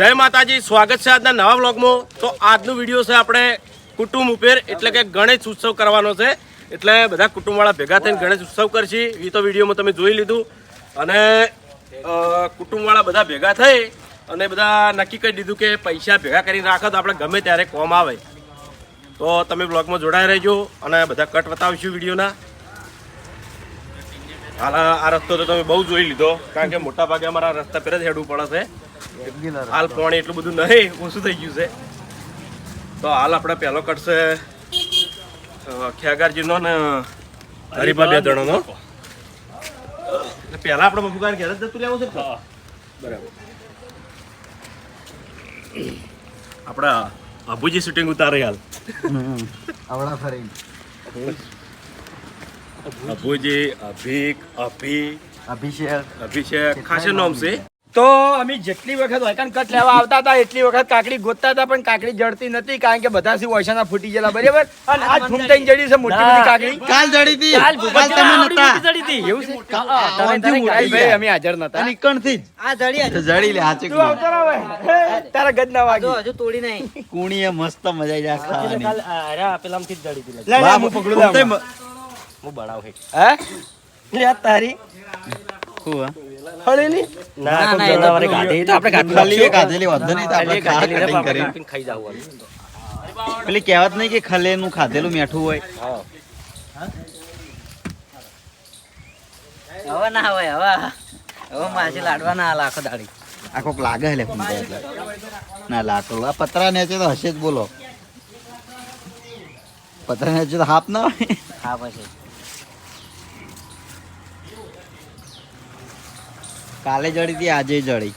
જય માતાજી, સ્વાગત છે આજના નવા વ્લોગમાં. તો આજનો વીડિયો છે આપણે કુટુંબ ઉપેર એટલે કે ગણેશ ઉત્સવ કરવાનો છે. એટલે બધા કુટુંબવાળા ભેગા થઈને ગણેશ ઉત્સવ કરશી. એ તો વિડીયોમાં તમે જોઈ લીધું. અને કુટુંબવાળા બધા ભેગા થઈ અને બધા નક્કી કરી દીધું કે પૈસા ભેગા કરીને રાખો તો આપણે ગમે ત્યારે કોમ આવે. તો તમે બ્લોગમાં જોડાઈ રહેજો અને બધા કટ બતાવીશું વિડીયોના. હાલ આ રસ્તો તો તમે બહુ જોઈ લીધો. કારણ કે મોટા ભાગે અમારા રસ્તા પર જ હેડવું પડે છે. હાલ પાણી એટલું બધું નહીં ઓછું થઈ ગયું છે. તો હાલ આપણે પહેલો કટશે ખ્યાગારજીનો ને હરીબા બે જણોનો પહેલા આપણે બબુકાને ઘેર જ જતું લેવું છે બરાબર. આપણા અભુજી શૂટિંગ ઉતારે હાલ. આવડા ફરી અભુજી અભિક અભી અભિષેક. અભિષેક. ખાસે નામ છે. તો અમે જેટલી વખત વાયકાન કટ લેવા આવતા હતા એટલી વખત કાકડી ગોતતા હતા પણ કાકડી જડતી નથી કારણ કે બધા સી વયસાના ફૂટી ગયેલા બરાબર? અને આજ ફૂમતાઈ જડી છે મોટી મોટી કાકડી. કાલ જડી હતી કાલ કાલ તમે નતા. જડી હતી એવું છે? આવાથી તમે ભાઈ અમે હાજર નતા. અને ઈકણથી જ. આ જડી જડી લે હાચે તું આવતો રહે તારા ગદ ના વાગી. હજુ તોડી નહીં. કુણીએ મસ્ત મજા આવી જાય ખાવાની. કાલ અરે પેલામથી જડી હતી લે, હું પકડું લે હે લે આ તારી. શું હળેલી? ના, ના, એ તો ખલીએ કાઢેલી વાંધો નહીં તો આપણે ખા cutting કરી. પેલી કહેવત નહીં કે ખલેનું ખાધેલું મીઠું હોય. હવે ના હોય હવે. હવે માછી લાડવા ના લાખો દાડી. આ કોક લાગે હે. ના લાખો આ પતરા નેચે તો હશે જ બોલો. પતરા નેચે તો હાપ ના હોય. હા પછી. કાલે જડી હતી આજે જડી.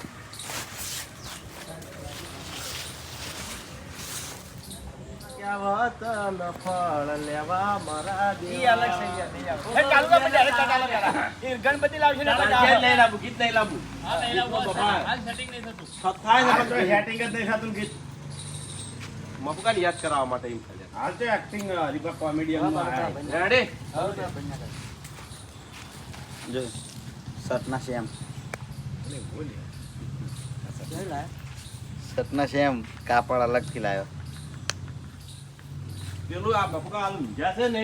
ગણપતિ લાવશે ગીત નહીં લાવું જ નહીં થતું ગીત. મફકાને યાદ કરાવવા માટે એમ થાય છે. હાલ તો અ, હરીફા comedian માં જો. સતના શ્યામ. સતના શ્યામ કાપડ અલગથી લાવ્યો. પેલું આ મફકા ઊંઝા છે ને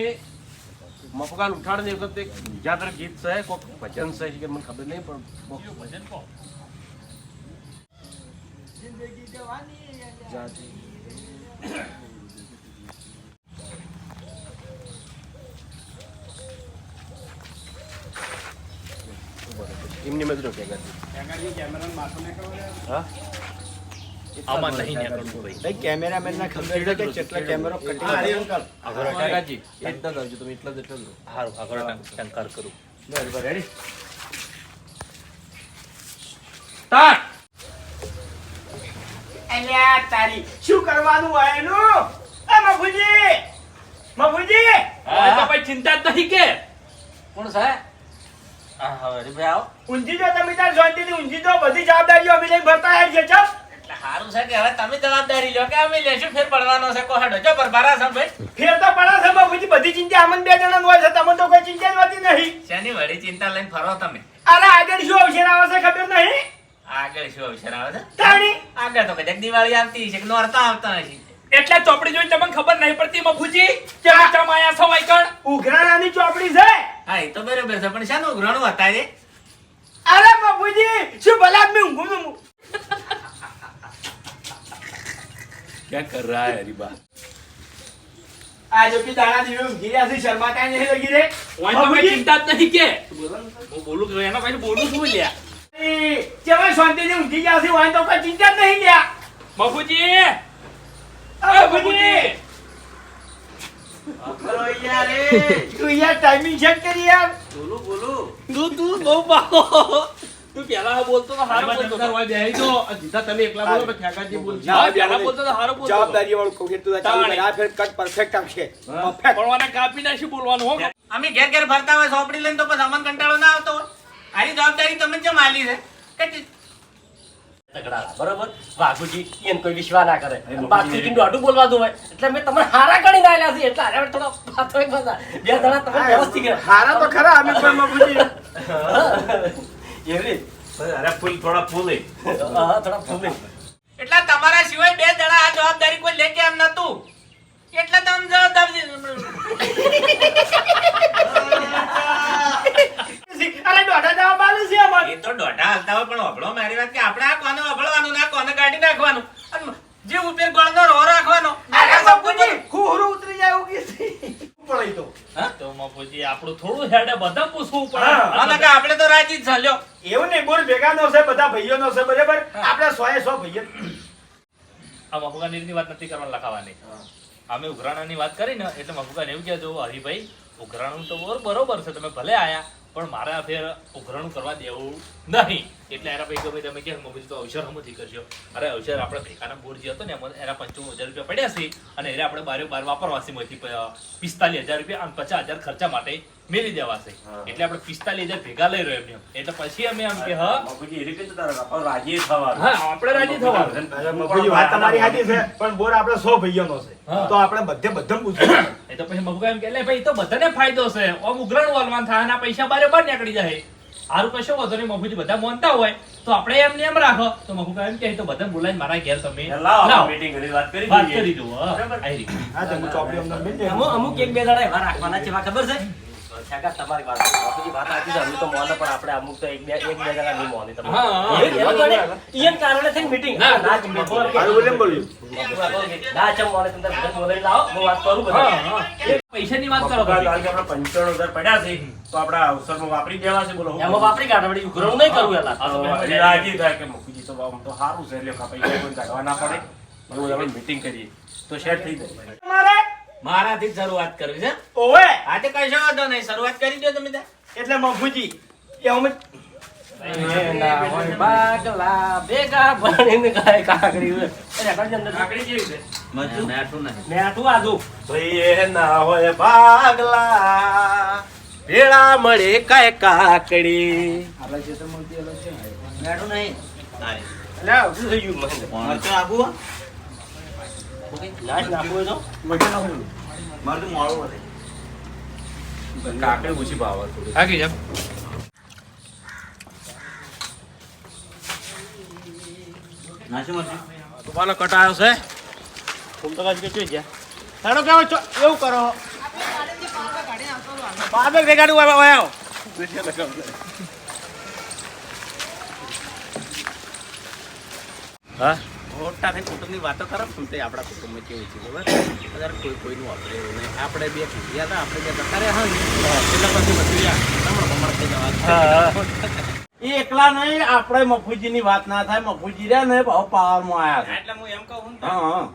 મફકાને ઉઠાડે ને વખતે ઊંઝાદર ગીત છે કોક ભજન છે કે મને ખબર નહીં પણ કોક એમની મજૂરો કે હા? આમાં નહીં નીકળવું ભાઈ કેમેરામેન ના ખબર છે કે કેટલા કેમેરો કટિંગ આરે અંકલ. કાકાજી, એટલા જ. આવજો તમે, એટલા જ, એટલા હારું, આગળ ટંકાર કરું. બરાબર, રેડી સ્ટાર્ટ અલ્યા તારી શું કરવાનું હોય એનું? એ મફુજી! મફુજી! હા, તો ભાઈ ચિંતા જ નહીં કે. કોણ છે ઊંઘી જો તમે તાર શાંતિથી ઊંઘી જો બધી જવાબદારીઓ અમે લઈને ભરતા હેડ છે ચમ એટલે સારું છે કે હવે તમે જવાબદારી લો કે અમે લેશું ફેર પડવાનો છે કોહડો. જો બરબારા છે ભાઈ? ફેર તો પડા છે મફુજી બધી ચિંતા અમન બે જણા હોય છે તમને તો કોઈ ચિંતા નથી હોતી નહીં. શેની વળી ચિંતા લઈને ફરો તમે? અરે આગળ શું અવસર આવે છે ખબર નહીં? આગળ શું અવસર આવે છે? તાણી. આગળ તો કદાચ દિવાળી આવતી છે કે નોરતા આવતા હશે. એટલે ચોપડી જોઈને તમને ખબર નહીં પડતી મફુજી કે આ ચમ આયા છો વાયકણ ઉઘરાણાની ચોપડી છે હા એ તો બરોબર છે પણ શાનું ગ્રહણ હતા રે અરે મફુજી શું ભલા આદમી ઊંઘું છું હું? क्या कर रहा है हरीबा આ જો કે દાણા દીવે ઊંઘી રહ્યા છે શર્માતા નહીં લગી રે વાય તો કઈ મફુજી, ચિંતા જ નહીં કે હું બોલું કે એના ભાઈ બોલું છું લ્યા એ, કેવાય શાંતિથી ઊંઘી ગયા છે વાંધો કોઈ ચિંતા જ નહીં લ્યા મફુજી અરે મફુજી તું યાર ટાઈમિંગ ચેક કરી યાર. તું તું બહુ પાકો. તું પેલા બોલતો તો હારો બોલતો હતો. બેહી જો. જીતા તમે એકલા બોલો પછી ઠાકાજી બોલશે હા પેલા બોલતો તો હારો બોલતો જવાબદારી વાળું કહું તું ચાલુ આ ફેર કટ પરફેક્ટ આવશે પરફેક્ટ કાપી નાખી બોલવાનું હો. અમે ઘેર ઘેર ફરતા હોય સોપડી લઈને તો પછી અમને કંટાળો ના આવતો આની જવાબદારી તમે જ આલી છે? કે બરોબર? વાઘુજી એટલે થોડો પાછો એક એવી અરે તમારા સિવાય બે જણા આ જવાબદારી કોઈ લે કે એમ તો હોય પણ અભળો મારી વાત કે આપણે આ કોને અભળવાનું ના કોને કાઢી નાખવાનું? અને જે ઉપર ગળનો રો રાખવાનો. અરે બાપુજી! ખૂહરું ઉતરી જાય એવું કે પડે તો? તો મફુજી આપણું થોડું હેડે બધા પૂછવું પડે. અને કે આપણે તો રાજી જ ચાલ્યો એવું નહીં બોલ ભેગા નો છે બધા ભાઈઓ નો છે બરાબર? આપણે સો એ સો ભાઈઓ. આ મફુકાની વાત નથી કરવાની લખાવાની. અમે ઉઘરાણાની વાત કરી ને એટલે મફુકાને એવું કહેજો હરિભાઈ ઉઘરાણું તો બરો- બરોબર છે તમે ભલે આયા પણ મારે ફેર ઉઘરાણું કરવા દેવું નહીં. એટલે એના ભાઈ ગમે તમે કે મમ્મી તો અવસર હમથી કરજો. અરે અવસર આપણે ભેગાના બોર્ડ જે હતો ને એમાં એના પંચાવન હજાર રૂપિયા પડ્યા છે અને એને આપણે બારે બાર વાપરવાથી માંથી પિસ્તાલીસ હજાર રૂપિયા અને પચાસ હજાર ખર્ચા માટે મેળવી દેવાશે એટલે આપણે પિસ્તાલીસ હજાર ભેગા લઈ રહ્યો એમને. એટલે પછી અમે એમ કે હા. હા આપણે રાજી થવાનું. વાત તમારી સાચી છે પણ બોર આપણે સો ભાઈઓ નો છે તો આપણે બધે બધે પૂછ્યું એ તો પછી મગુકા એમ કે "લે ભાઈ તો બધાને ફાયદો છે. ઓમ ઉઘરાણું વાલવાન થાય અને પૈસા બારે બાર નીકળી જાય. હારું કશો વધો નહીં મફુજી બધા મોનતા હોય તો આપણે એમને એમ રાખો. તો મફુકા એમ કે તો બધા બોલાવીને મારા ઘેર તમે લાવો વાત કરી દો કરી આઈ રીત. હા તો હું ચોપડી અમને મેલ દે. અમુક એક બે દાડા એવા રાખવાના છે એમાં ખબર છે? કાકા તમારી વાત બાપુજી વાત સાચી છે અમે તો મોને પણ આપણે અમુક તો એક બે એક બે જણા નહીં મોને તમે હા, હા. એ- એનું જોડે ઈયન કારણે થઈને meeting. ના, ના જ meeting. હારું બોલ્યું ના ચમ મોને તમે બધા બોલાવીને લાવો હું વાત કરું બધા. હા, હા. એ પૈસાની વાત કરો તમે. એમાં વાપરી કાઢો વળી ઉઘરાણું નહીં કરવું એલા આ તો મેં મારે મારાથી જ શરૂઆત કરવી છે. એટલે મફુજી એ અમે બાગલા ભેગા મીટિંગ કરીએ તો શેર થઈ કાકડી અંદર શરૂઆત કરવી છે. મરચું વાંધો નહીં. મેં આટલું આધું. ના હોય ભાગલા. ભેળા મળે કાય કાકડી. આપડે. અલ્યા, શું થઈ મરચું નાખવું હો? ના જ નાખવું હોય તો? મોડું વધે. કાકડી ઓછી ભાવે થોડી આગી જાઓ. નાખ્યું મરચું? તુફાનો કટાયો છે ફૂલ તો કાચી કે ગયા. હેડો કેવો છો એવું કરો બાબે ભેગાડું વાય વાય હા મોટા થઈ કુટુંબની વાતો કરો ને તે આપણા કુટુંબમાં કેવું છે બરાબર? અત્યારે કોઈ કોઈનું આપણે એવું નહીં. આપણે બે ગયા હતા આપણે બે જતા રહ્યા એટલે પછી બધું યાર થઈ જવા એ એકલા નહીં આપણે મફુજી ની વાત ના થાય. મફુજી રહ્યા ને બહુ પાવરમાં આયા એટલે હું એમ કહું હા હા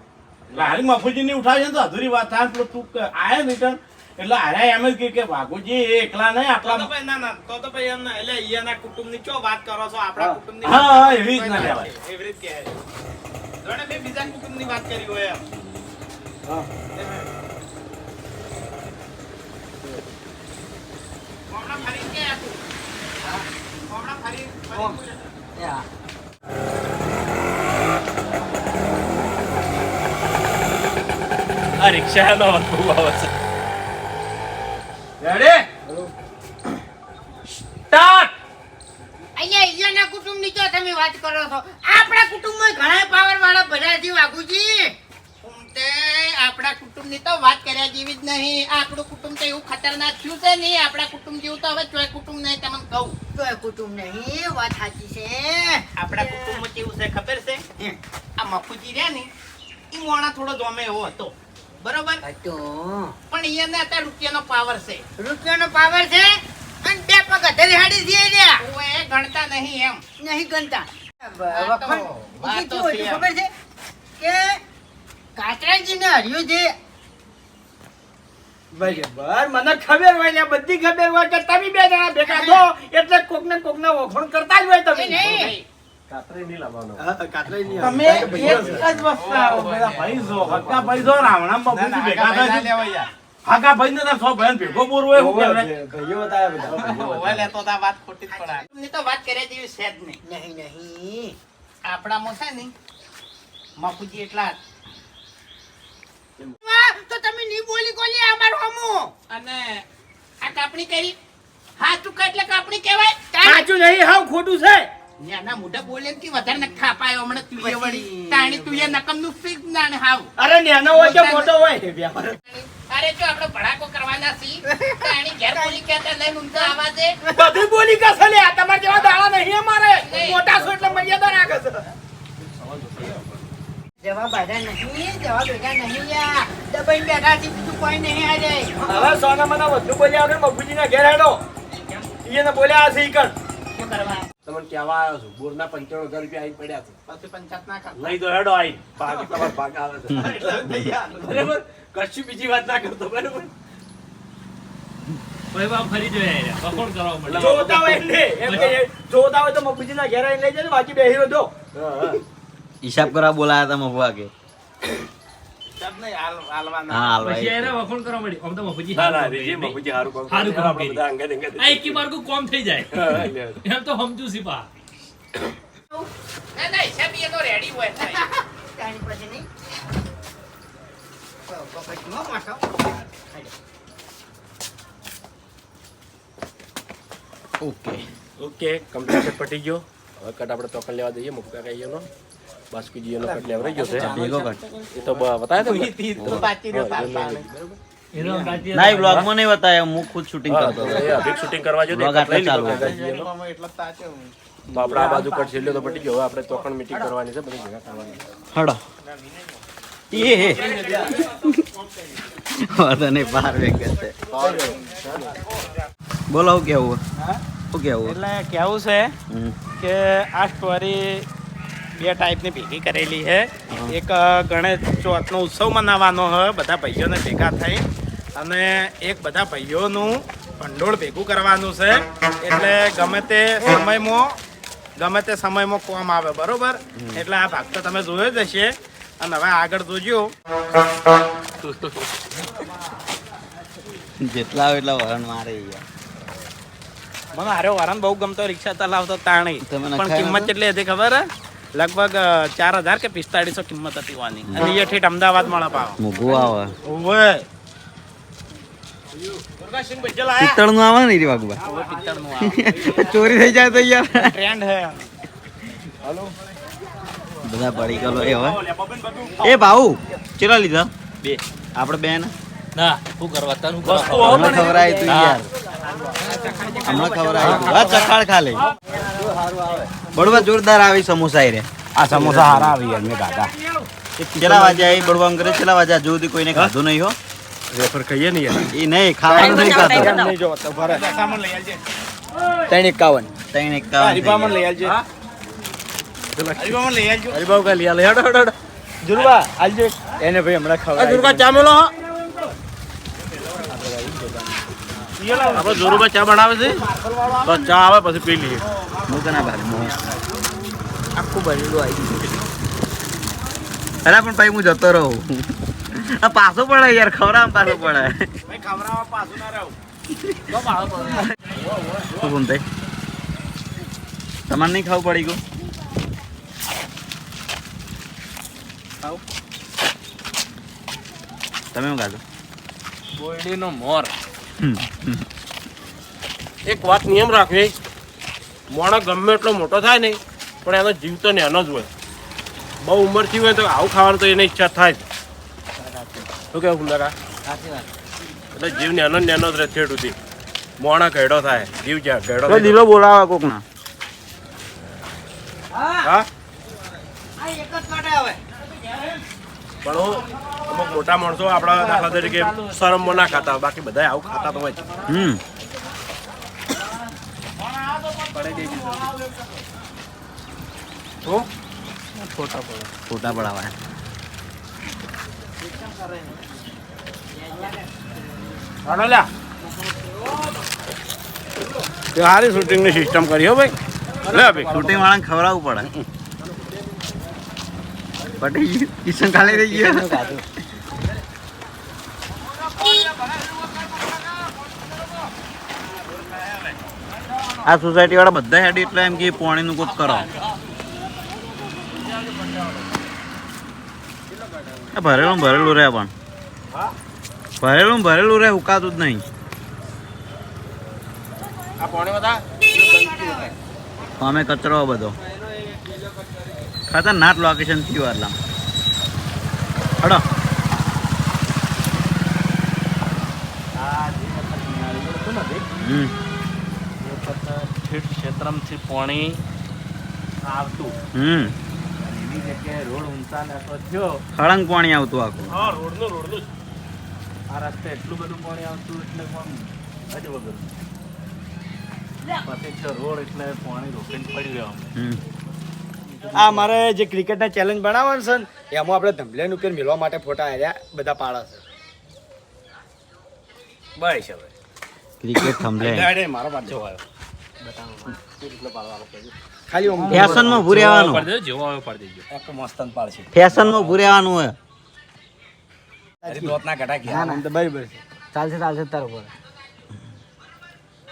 લારી મફુજી ની ઉઠાવી તો અધૂરી વાત થાય તું આયા ને રિટર્ન એટલે અરે એમ જ કે વાઘુજી એકલા નહીં તો ભાઈ ના ના તો તો ભાઈ એમ ના એટલે અહીંયાના કુટુંબની ચો વાત કરો છો? આપણા કુટુંબની હા હા એવી જ ના લેવાય એવી રીત કહેવાય. જોડે બે બીજા કુટુંબની વાત કરી હોય એમ. હમણાં ફરી કે આખું? હમણાં ફરી- ફરી આ રિક્ષાનો અનુભવ આવે છે. રેડી સ્ટાર્ટ અહીંયા કુટુંબની તમે વાત કરો છો. આપણા કુટુંબમાં ઘણા પાવર વાળા બધા છે વાઘુજી તે? આપણા કુટુંબની તો વાત કર્યા જેવી જ નહીં. આપણું કુટુંબ તો એવું ખતરનાક થયું છે નહીં. આપણા કુટુંબ જેવું તો હવે ચોય કુટુંબ નહીં તમને કહું. ચોય કુટુંબ નહીં વાત સાચી છે. આપણા કુટુંબમાં કેવું છે ખબર છે? આ મફુજી રહ્યા ને એ મોણા થોડો જોમે એવો હતો. બરોબર? તો પણ એને અત્યારે રૂપિયાનો પાવર છે. રૂપિયાનો પાવર છે? અને બે પગ અધરી હાડી દે રહ્યા હું એ ગણતા નહીં એમ. નહીં ગણતા. ખબર છે? કે કાતરાજીને હર્યું છે. બરાબર મને ખબર હોય ને બધી ખબર હોય કે તમે બે જણા ભેગા થો એટલે કોક ને કોક ને વખોણ કરતા જ હોય તમે. નહીં. હા, કાતરાઈ નહીં તમે એક જ વસ્તુ આવો બધા ભાઈ જો હક્કા ભાઈ જો રાવણા મફુજી ભેગા થાય છે. ભાઈ ને સો ભાઈ ભેગો બોરવો એવું કહેવાય. ભાઈઓ બતાવ્યા બધા હવે લેતો તો વાત ખોટી જ પડાય એમની તો વાત કર્યા જેવી છે જ નહીં. નહીં નહીં. આપણામાં છે ને મફુજી એટલા જ. તો તમે ની બોલી કોલી અમારું હમું. અને આ કાપણી કરી. હા તું એટલે કાપણી કહેવાય. સાચું નહીં હા ખોટું છે. નાના મોઢા બોલે કે વધારે ન ખાપાયો હમણાં તું વળી તાણી તું નકમનું ફીક નાને હાવ. અરે નાનો હોય કે મોટો હોય અરે જો આપણે ભડાકો કરવાના છી તાણી ઘેર બોલી કહેતા લઈને ઊંધો આવાજે. બધું બોલી કશે લે આ જેવા દાડા નહીં અમારે. મોટા છો એટલે મર્યાદા રાખે છે. જવા બધા નહીં જવા ભેગા નહીં યા. દબાઈને બેઠા છે બીજું કોઈ નહીં આજે. હવે સોના મને વધુ બોલ્યા વગર ઘેર હેડો. એને બોલ્યા હશે ઈ શું કરવા? તમને કહેવા આવ્યો છું બોરના પંચાણું હજાર રૂપિયા આવીને પડ્યા છે. પછી પંચાયત ના કર લઈ દો હેડો આઈ બાકી તમારો ભાગ આવે છે. બરાબર? કશું બીજી વાત ના કરતો બરાબર? ભાઈ ફરી જોયા કરવા જોતા હોય એટલે. એમ કે જોતા હોય તો મગુજીના ઘેર લઈ જજો બાકી બેહી હિસાબ કરવા બોલાયા હતા મફુઆ કે ઓકે. ઓકે કમ્પ્લીટ પટી ગયો. હવે કટ આપણે તોકન લેવા દઈએ મુક્તા કહીએનો બાસ્કુજીનો કટ લેવરાઈ ગયો છે. ભેગો કર એ તો બ- બતાવ્યા ઈ? તી બાકી રહ્યો. એનો અંદાજે- ના એ બ્લોગમાં નહીં બતાવ્યો હું ખુદ શૂટિંગ કરતો તો હતો shooting કરવા જો Vlog આટલે ચાલુ એટલે તાચે હું. તો આપણે આ બાજુ કટ છેલ્લો તો પટી ગયો. હવે આપણે તોકણ મીટિંગ કરવાની છે બધી ભેગા કરવાની હડો. એ નહીં બહાર વેગે છે. બોલો કેવું? શું કેવું? એટલે કેવું છે કે આ સ્ટોરી બે ટાઈપની ભેગી કરેલી છે. એક ગણેશ ચોથનો ઉત્સવ મનાવવાનો છે બધા ભાઈઓને ભેગા થઈ. અને એક બધા ભાઈઓનું ભંડોળ ભેગું કરવાનું છે. એટલે ગમે તે સમયમાં ગમે તે સમયમાં કોમ આવે બરોબર? એટલે આ ભાગ તો તમે જોયો જ હશે. અને હવે આગળ જોજો. જેટલા આવે એટલા વરણ મારે મને હારે વરણ બહુ ગમતો રિક્ષા ચલાવતો તાણી. પણ કિંમત કેટલી હતી ખબર હે? લગભગ ચાર હજાર કે પિસ્તાળીસો કિંમત હતી વાની. અને એ ઠેઠ અમદાવાદ મળે પાવ મોઘું આવે. ઓવે આવે ને ચોરી થઈ જાય તો યાર. ટ્રેન્ડ હે. બધા પડી ગયો એ હવે એ ભાઉ ચેલા લીધા? બે. આપણે બે ને? ના શું કરવા તારું વસ્તુ હમણાં તું યાર. હમણાં ખવડાય તું. આ ચખાડ ખાલી. બળવા જોરદાર આવી સમોસા રે આ સમોસા હારા આવી યાર મેં ખાધા. એ બળવા અંગ્રેજ ચેલા વાજ્યા હજુ સુધી કોઈને ખાધું નહીં હો? રેફર કહીએ ને યાર. એ નહીં ખાવાનું નહીં ખાતો નહીં જો તો ભરે. લઈ આવજે. કા હેડો હેડો હેડો. જુરવા આલજે. એને ભાઈ હમણાં ચા મેલો હો. આપણે જોરુબા ચા બનાવે છે? બસ ચા આવે પછી પી લઈએ. હું કના ભારે આખું ભરેલું આવી ગયું. અરે પણ ભાઈ હું જતો રહું. આ પાછો પડે યાર ખવડાવ પાછો પડે. શું બોલ તે તમારે નહીં ખાવું પડી ગયું? તમે શું ખાધું? બોરડીનો મોર. એક વાત નિયમ રાખવી. મોણો ગમે એટલો મોટો થાય ને પણ એનો જીવ તો નેનો જ હોય. બહુ ઉંમરથી હોય તો આવું ખાવાનું તો એને ઈચ્છા થાય જ. શું કેવું કુંદકા એટલે જીવ નેનો નેનો જ રહે છેડ સુધી. મોણા ઘેડો થાય જીવ જ્યાં ઘેડો. દિલો બોલાવા કોક ના હા આ એક જ કાંટે આવે. પણ હું અમુક મોટા માણસો આપણા દાખલા તરીકે શરમો ના ખાતા બાકી બધા આવું ખાતા તો હોય જ. હમ. પડાવા હાલો લ્યા. સારી શૂટિંગની સિસ્ટમ કરી હો ભાઈ. લે ભાઈ. શૂટિંગ વાળાને ખવડાવવું પડે. પટેલ કિશન ખાલી રહી ગયો. આ સોસાયટી વાળા બધા હેડ એટલે એમ કે પોણીનું કોક કરો. ભરેલું ભરેલું રહે પણ. ભરેલું ભરેલું રહે ઉકાતું જ નહીં. અમે કચરો બધો. ખતરનાક લોકેશન થયું એટલે હડો. હમ. ક્ષેત્રમથી પાણી આવતું. હમ. એની જગ્યાએ રોડ ઊંચા નાખો થયો. ખળંગ પાણી આવતું આખું. હા રોડનું રોડનું આ રસ્તે એટલું બધું પાણી આવતું એટલે પણ હજ વગર. પછી છે રોડ એટલે પાણી રોકીને પડી હમ. આ મારે જે ક્રિકેટના ચેલેન્જ બનાવવાનું છે ને એમાં આપણે ધમલેન ઉપર મેળવા માટે ફોટા આવ્યા બધા પાડા છે. બસ હવે ક્રિકેટ થંભલે મારો પાછો આવ્યો ખાલી દેજો જેવો પાડી દેજો. એક મસ્તન હોય. ના ના. તો બરાબર ચાલશે ચાલશે તારો પર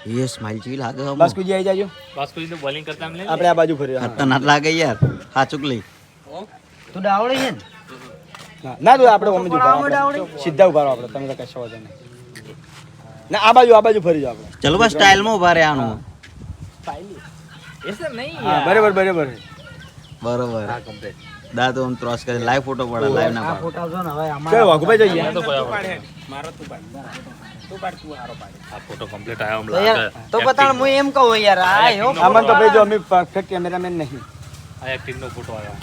એ સ્માઈલ જેવી લાગે હો. આવી જાજો. બસ કોઈ તો બોલિંગ કરતા આપણે આ બાજુ ફરી ખતરનાક લાગે યાર. હાચુક લઈ. તું ડાવડે છે ના? આપણે ઓમે જ આપણે. સીધા ઊભા આપણે. તમે તો કશો વાંધો નહીં. ના આ બાજુ આ બાજુ ફરી જાવ આપણે. ચલો બસ સ્ટાઇલમાં ઊભા રહેવાનું. એસે નહીં હા બરાબર બરાબર. છે બરોબર દાદો આમ ક્રોસ કરી લાઈવ ફોટો પડે લાઈવ ના પાડે. ચલો વાઘુભાઈ જઈએ. તો કોઈ મારો તું પાડ તું પાડ. તું હારો પાડ. આ ફોટો કમ્પ્લીટ આમ લાગે. તો બતાણ હું એમ કહું યાર આ આમાં તો ભાઈ જો અમે પરફેક્ટ કેમેરામેન નહીં. આ એક્ટિંગ નો ફોટો આવ્યો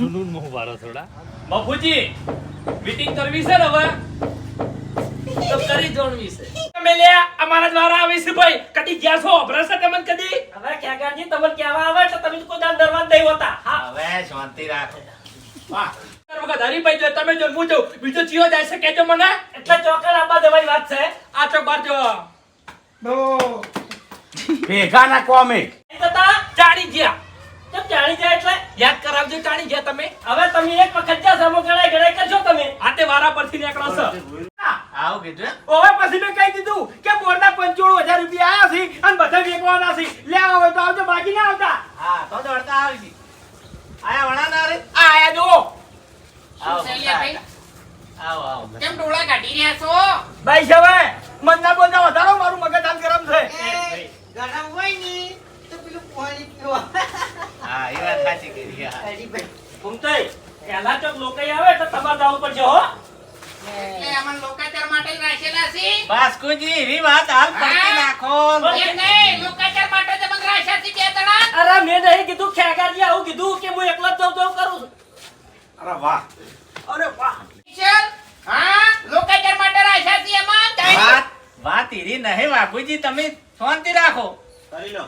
જુનૂનમાં ઊભા થોડા. બાપુજી મીટિંગ કરવી છે ને હવે? તો કરી જોણવી છે. તમે લે અમારા દ્વારા આવી છે ભાઈ. કદી ગયા છો? ભરસે તમને કદી? હવે ક્યાંગાજી તમને કહેવા આવે તો તમે કોઈ દાન દરવાન દઈ હોતા. હવે શાંતિ રાખ. વખત હરીભાઈ જો તમે જો હું જો બીજો ચિયો જાય છે કેજો મને. એટલે ચોકર આબા દેવાની વાત છે. આ ચોક બાર જો ભેગા ના કોમે. ચાણી ગયા. કેમ ચાણી જાય એટલે? યાદ કરાવજો ચાણી ગયા તમે. હવે તમે એક વખત જ્યાં સમો ગણાય ગણાય કરશો તમે. આતે વારા પરથી નીકળો છો આવું કીધું ઓવે પછી મેં કહી દીધું કે બોરના પંચોળું હજાર રૂપિયા આયા છે અને બધા વેચવાના છે. તો આવજો બાકી ના આવતા. હા તો દોડતા આવજી આયા વણા ના રે? આયા જો આવો આવો આવો. કેમ ડોળા કાઢી રહ્યા છો? ભાઈ હવે મન ના બોલતા વધારો મારું મગજ હાલ ગરમ છે એ, ગરમ હોય ને તો પેલું પાણી પીવા હા એ વાત સાચી કરી હા હરીભાઈ, ઘૂમતાઈ પહેલા ચોક લોકો આવે એટલે તમારે જવું પડશે હો એટલે અમને લોકાચાર માટે જ રાખેલા છે બાસ્કુજી એવી વાત હાલ પડતી નાખો. એમ નહીં, લોકાચાર માટે જ અમને રાખ્યા બે જણા. અરે મેં નહીં કીધું ખેગાજી આવું કીધું કે હું એકલો જ જઉં જઉં કરું છું. અરે વાહ. અરે વાહ. ચાલ, હા? લોકાચાર માટે રાખ્યા એમાં? વાત વાત એરી નહીં બાપુજી તમે શાંતિ રાખો કરી લો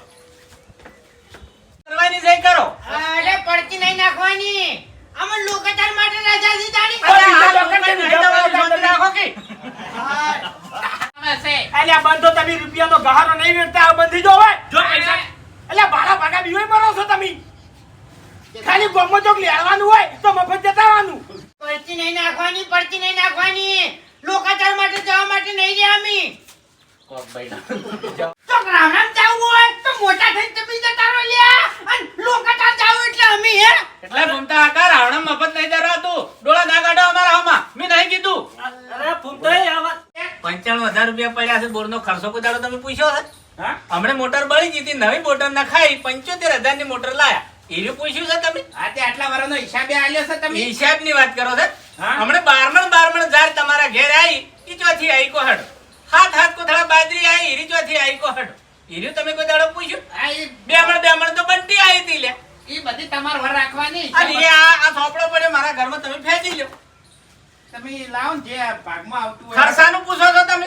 કરવાની જઈ કરો અરે પડતી નહીં નાખવાની અમે લોકાચાર માટે રાખ્યા છે જાણી અરે આ લોકોને નહીં તમારી શાંતિ રાખો કે અમે છે. અલ્યા બંધો તમે રૂપિયાનો ગહારો નહીં જો હવે જો પૈસા અલ્યા ભાડા ભાગા બીવાય મરો છો તમે. ખાલી ગોમો ચોક લેવાનું હોય તો મફત જતાવાનું. પડતી નહીં નાખવાની પડતી નહીં નાખવાની. લોકાચાર માટે જવા માટે નહીં રહ્યા અમે. કોક રામ રામ જાવું હોય તો મોટા થઈને તમે જતા રહો લ્યા. અને લોકાચાર જાવું એટલે અમે હે? એટલે આવણા મફત નહીં દરાતું ડોળા ના કાઢો અમારા આમાં મેં નહીં કીધું. અરે પંચાણું હજાર રૂપિયા પડ્યા છે બોરનો ખર્ચો કોઈ દાડો તમે પૂછ્યો છે બળી જીતી નવી મોટર નખાઈ પંચોતેર હજારની મોટર લાયા. એનું પૂછ્યું છે તમે? આજે આટલા વર્ષનો હિસાબે આવ્યો છે તમે? હિસાબની વાત કરો છો? હમણે બારમણ બારમણ જાર તમારા ઘેર આવી ઈ ચોથી આવી કોહડ. હાથ હાથ કોથળા બાજરી આવી ઈરી ચોથી આવી કોહડ. ઈર્યું તમે કોઈ દાડો પૂછ્યું? બે એ- બેમણ બેમણ તો બંટી આવી હતી લે એ બધી તમારે વર રાખવાની. અને એ આ આ સોપડો પડ્યો મારા ઘરમાં તમે ફેંકી લો તમે લાવો જે ભાગમાં આવતું હોય. ખર્ચાનું પૂછો છો તમે?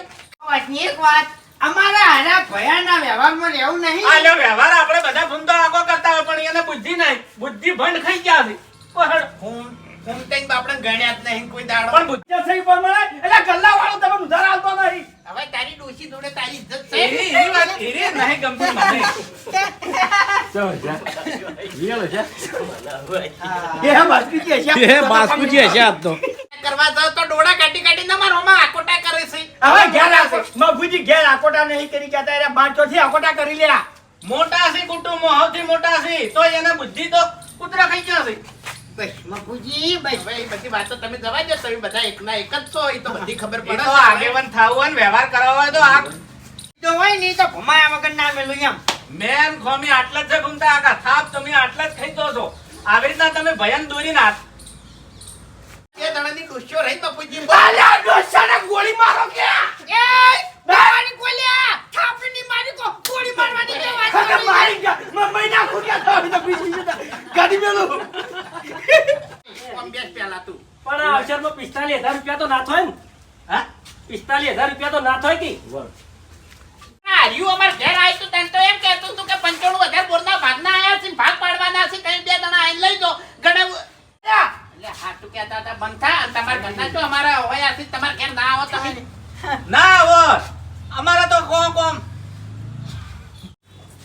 એક વાત. અમારા ભયાના વ્યવહારમાં રહેવું નહીં. આ લ્યો વ્યવહાર આપણે બધા આગો કરતા હોય પણ એને બુદ્ધિ નહીં. બુદ્ધિ ભંડ ખાઈ ગયા છે. કોહડ હું હું તઈને બાપડા ગણ્યા જ નહીં કોઈ દાડો. પણ બુદ્ધિ જસઈ પર મળે એટલે ગલ્લા વાળો તમે ઉધાર આવતો નહીં. હવે તારી ડોશી જોડે તારી ઇજ્જત છે? એરી એરી વાત એરી નહીં ગમતી મને. એ બાસ્કુજી હશે. એ બાસ્કુજી હશે આજ તો. કરવા જાવ તો ડોળા કાઢી કાઢી તમારા રોમાં આકોટા કરે છે હવે ઘેર આકો મફુજી ઘેર આકોટા નહીં કરી કહેતા એટલે બારથી આકોટા કરી લ્યા. મોટા છે કુટુંબો સૌથી મોટા છે. તો એને બુદ્ધિ તો કૂતરા ખાઈ ગયા છે. બસ મફુજી બસ. ભાઈ બધી વાતો તમે જવા દો તમે બધા એકના એક જ છો એ તો બધી ખબર પડે તો આગેવાન થાવું હોય વ્યવહાર કરાવવો હોય તો આ તો હોય ને તો ભમાયા વગર ના મેલું એમ. મેન ખોમી આટલા જ છે ઘૂમતા આખા થાપ તમે આટલા જ ખાઈ દો છો. આવી રીતના તમે ભયન દોરીને હાથ એ દણાની ડોસ્યો રહી બાપુજી આલ્યા ડોસાને ગોળી મારો કે? એ મારવાની કોલ્યા થાપની મારી કો ગોળી મારવાની કે વાત કરી? મારી ગયા મેં મહિના ખોટ્યા તો હવે તો બીજી ગાડી મેલું. આમ બેસ પહેલા તું. પણ આ અવસરમાં પિસ્તાલીસ હજાર રૂપિયા તો ના થાય ને? હા? પિસ્તાલીસ હજાર રૂપિયા તો ના થાય કે? અમાર ઘેર આવ્યું તું તને તો એમ કહેતું તું કે પંચાણું હજાર બોરના ભાગના આયા છે ભાગ પાડવાના છે કઈ બે જણા આઈને લઈ દો ગણે એટલે હાટું હતા બંધ અને તમારા ઘરના જો અમારા હોય આથી તમારા ઘેર ના આવો તમે. ના આવો. અમારા તો કોમ કોમ.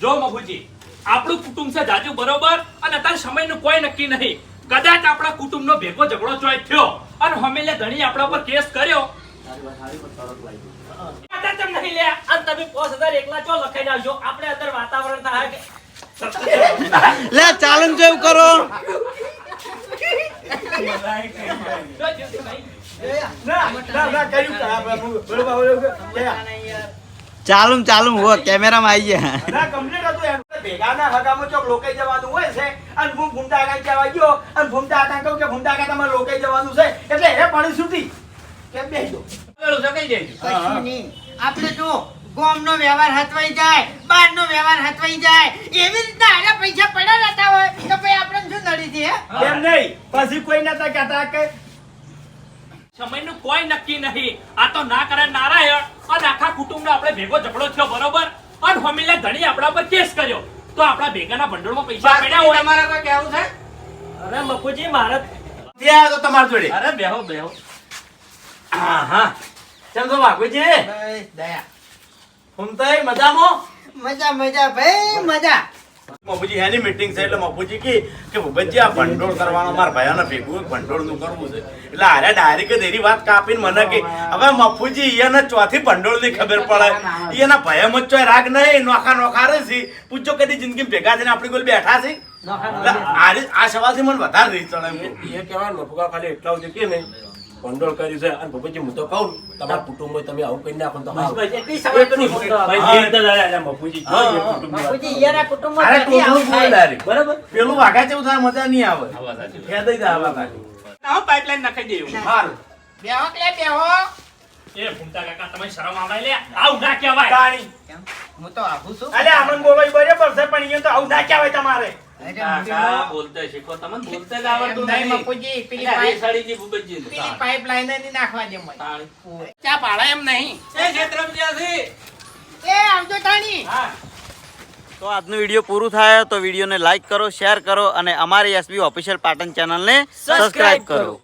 જો મફુજી આપણું કુટુંબ છે જાજુ બરોબર અને અત્યારે સમયનું કોઈ નક્કી નહીં. કદાચ આપણા કુટુંબનો ભેગો ઝઘડો ચોય થયો અને હમેલે ધણી આપણા પર કેસ કર્યો. આટલા નહીં લે અને તમે હજાર એકલા ચો લખાઈ આવજો આપણે અંદર વાતાવરણ થાય કે લે ચાલન જેવું કરો. કા ચાલુ ચાલુ હો, કેમેરામાં આવી ગયા. ના લોકાઈ જવાનું હોય છે અને હું ભૂમતા કહેવા ગયો અને ભૂમતા કહું કે ભૂમતા તમારે લોકાઈ જવાનું છે એટલે એ પાણી છૂટી કેમ બેસી દો પેલું છે કઈ જઈશું કશું નહીં આપણે જો ગોમનો વ્યવહાર હતવાઈ જાય બહારનો વ્યવહાર હતવાઈ જાય. એવી રીતના આના પૈસા પડ્યા રહેતા હોય તો ભાઈ આપણે શું નડી છે એમ નહીં. પછી કોઈ નતા કહેતા કે સમયનું કોઈ નક્કી નહીં. આ તો ના કરે નારાયણ. અને આખા કુટુંબનો આપણે ભેગો ઝઘડો થયો બરોબર? અને હમીલે ધણી આપણા પર કેસ કર્યો. તો આપણા ભેગાના ભંડોળમાં પૈસા પડ્યા હોય. તમારા કોઈ કેવું છે? અરે મકુજી મારે ત્યાં તો તમારા જોડે. અરે બેહો બેહો. હા હા. તો બાપુજી દયા. ફૂમતાઈ મજામાં? મજા મજા ભાઈ મજા. મફુજી એની મીટિંગ છે એટલે બાપુજી કી કે ભૂપતજી આ ભંડોળ કરવાનો મારા ભાઈઓને ભેગું ભંડોળનું કરવું છે. એટલે આરે ડાયરેક્ટ એની વાત કાપીને મને કે હવે મફુજી એને ચોથી ભંડોળની ખબર પડે. એના ભય જ ચોય રાગ નહીં નોખા નોખા રે છે. પૂછો કદી જિંદગી ભેગા થઈને આપણી કોઈ બેઠા છે. આ સવાલથી મને વધારે રહી ચડે. એ કહેવાનું ભૂકા ખાલી એટલા સુધી કે નહીં? ભંડોળ કર્યું છે. અને ભૂપતજી હું તો કહું તમારા કુટુંબમાં તમે આવું કરી નાખો તો. બરાબર. પેલું વાઘા જેવું થાય મજા નહીં આવે. નાખી દેવું હારું. બેહો કે બેહો. એ ભૂમતા કાકા તમે શરમ આવે લે. આવું ના કહેવાય. હું તો આવું છું. અલે આમન બોલો બરાબર છે પણ અહીંયા તો આવું ના કહેવાય તમારે. કાકા બોલતે શીખો. તમને બોલતે જ આવડતું નહીં, નહીં પેલી રેસાડીજી ભૂપતજીને. પેલી પાઇપલાઇનની નાખવા દે મને. ચા પાડે એમ નહીં. એ ક્ષેત્રમજીયાસી. એ આવજો તાણી. તો આજનું વીડિયો પૂરું થાય તો વિડીયોને લાઈક કરો શેર કરો અને અમારી એસબી ઓફિશિયલ પાટણ ચેનલને સબસ્ક્રાઇબ કરો.